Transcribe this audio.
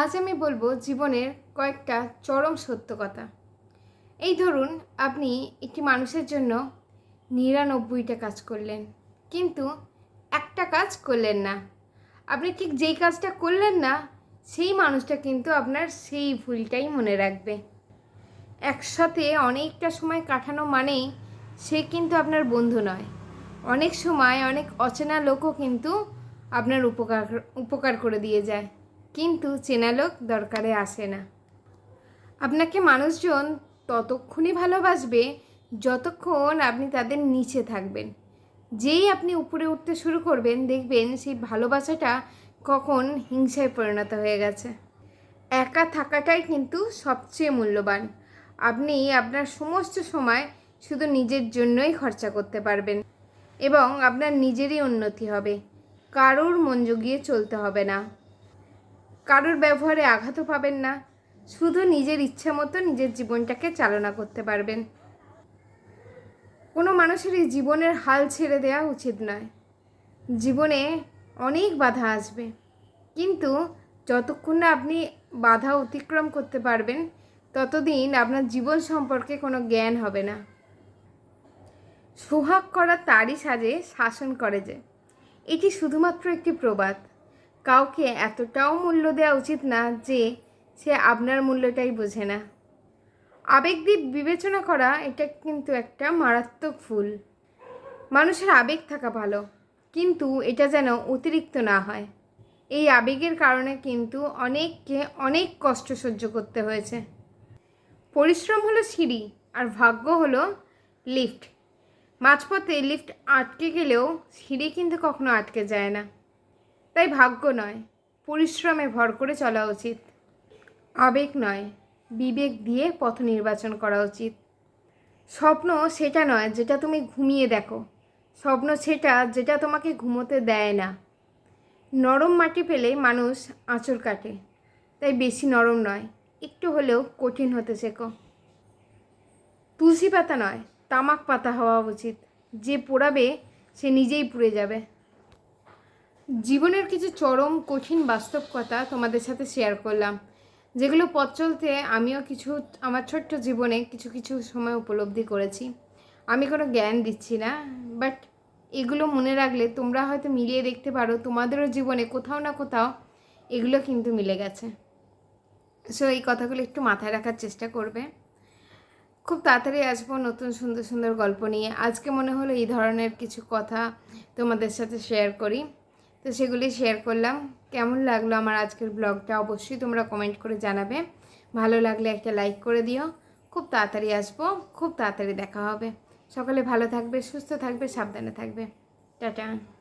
আজ আমি বলব জীবনের কয়েকটা চরম সত্য কথা। এই ধরুন, আপনি একটি মানুষের জন্য নিরানব্বইটা কাজ করলেন, কিন্তু একটা কাজ করলেন না। আপনি ঠিক যেই কাজটা করলেন না, সেই মানুষটা কিন্তু আপনার সেই ভুলটাই মনে রাখবে। একসাথে অনেকটা সময় কাটানো মানেই সে কিন্তু আপনার বন্ধু নয়। অনেক সময় অনেক অচেনা লোকও কিন্তু আপনার উপকার উপকার করে দিয়ে যায়। কিন্তু চেনা লোক দরকারে আসে না। আপনাকে মানুষজন ততক্ষণই ভালোবাসবে যতক্ষণ আপনি তাদের নিচে থাকবেন। যেই আপনি উপরে উঠতে শুরু করবেন, দেখবেন সেই ভালোবাসাটা কখন হিংসায় পরিণত হয়ে গেছে। একা থাকাটাই কিন্তু সবচেয়ে মূল্যবান। আপনি আপনার সমস্ত সময় শুধু নিজের জন্যই খরচা করতে পারবেন এবং আপনার নিজেরই উন্নতি হবে। কারোর মন জুগিয়ে চলতে হবে না। কারোর ব্যবহারে আঘাতও পাবেন না। শুধু নিজের ইচ্ছা মতো নিজের জীবনটাকে চালনা করতে পারবেন। কোনো মানুষেরই জীবনের হাল ছেড়ে দেওয়া উচিত নয়। জীবনে অনেক বাধা আসবে। কিন্তু যতক্ষণ না আপনি বাধা অতিক্রম করতে পারবেন, ততদিন আপনার জীবন সম্পর্কে কোনো জ্ঞান হবে না। সোহাগ করা তারই সাজে শাসন করে যে। এটি শুধুমাত্র একটি প্রবাদ। কাউকে এতটাও মূল্য দেওয়া উচিত না যে সে আপনার মূল্যটাই বোঝে না। আবেগ দিয়ে বিবেচনা করা এটা কিন্তু একটা মারাত্মক ভুল। মানুষের আবেগ থাকা ভালো, কিন্তু এটা যেন অতিরিক্ত না হয়। এই আবেগের কারণে কিন্তু অনেককে অনেক কষ্ট সহ্য করতে হয়েছে। পরিশ্রম হলো সিঁড়ি আর ভাগ্য হলো লিফট। মাঝপথে লিফট আটকে গেলেও সিঁড়ি কিন্তু কখনো আটকে যায় না। তাই ভাগ্য নয়, পরিশ্রমে ভর করে চলা উচিত। আবেগ নয়, বিবেক দিয়ে পথ নির্বাচন করা উচিত। স্বপ্ন সেটা নয় যেটা তুমি ঘুমিয়ে দেখো। স্বপ্ন সেটা যেটা তোমাকে ঘুমোতে দেয় না। নরম মাটি পেলে মানুষ আঁচড় কাটে, তাই বেশি নরম নয়, একটু হলেও কঠিন হতে শেখো। তুলসী পাতা নয়, তামাক পাতা হওয়া উচিত, যে পোড়াবে সে নিজেই পুড়ে যাবে। জীবনের কিছু চরম, কঠিন বাস্তব কথা তোমাদের সাথে শেয়ার করলাম, যেগুলো পথ চলতে আমিও কিছু, আমার ছোট্ট জীবনে কিছু কিছু সময় উপলব্ধি করেছি। আমি কোনো জ্ঞান দিচ্ছি না বাট এগুলো মনে রাখলে তোমরা হয়তো মিলিয়ে দেখতে পারো, তোমাদেরও জীবনে কোথাও না কোথাও এগুলো কিন্তু মিলে গেছে। সো এই কথাগুলো একটু মাথায় রাখার চেষ্টা করবে। খুব তাড়াতাড়ি আসব নতুন সুন্দর সুন্দর গল্প নিয়ে। আজকে মনে হলো এই ধরনের কিছু কথা তোমাদের সাথে শেয়ার করি। তো সেগুলি শেয়ার করলাম। কেমন লাগল আমার আজকের ব্লগটা অবশ্যই তোমরা কমেন্ট করে জানাবে। ভালো লাগলে একটা লাইক করে দিও। খুব তাড়াতাড়ি আসব, খুব তাড়াতাড়ি দেখা হবে। সকালে ভালো থাকবে, সুস্থ থাকবে, সাবধানে থাকবে। টাটা।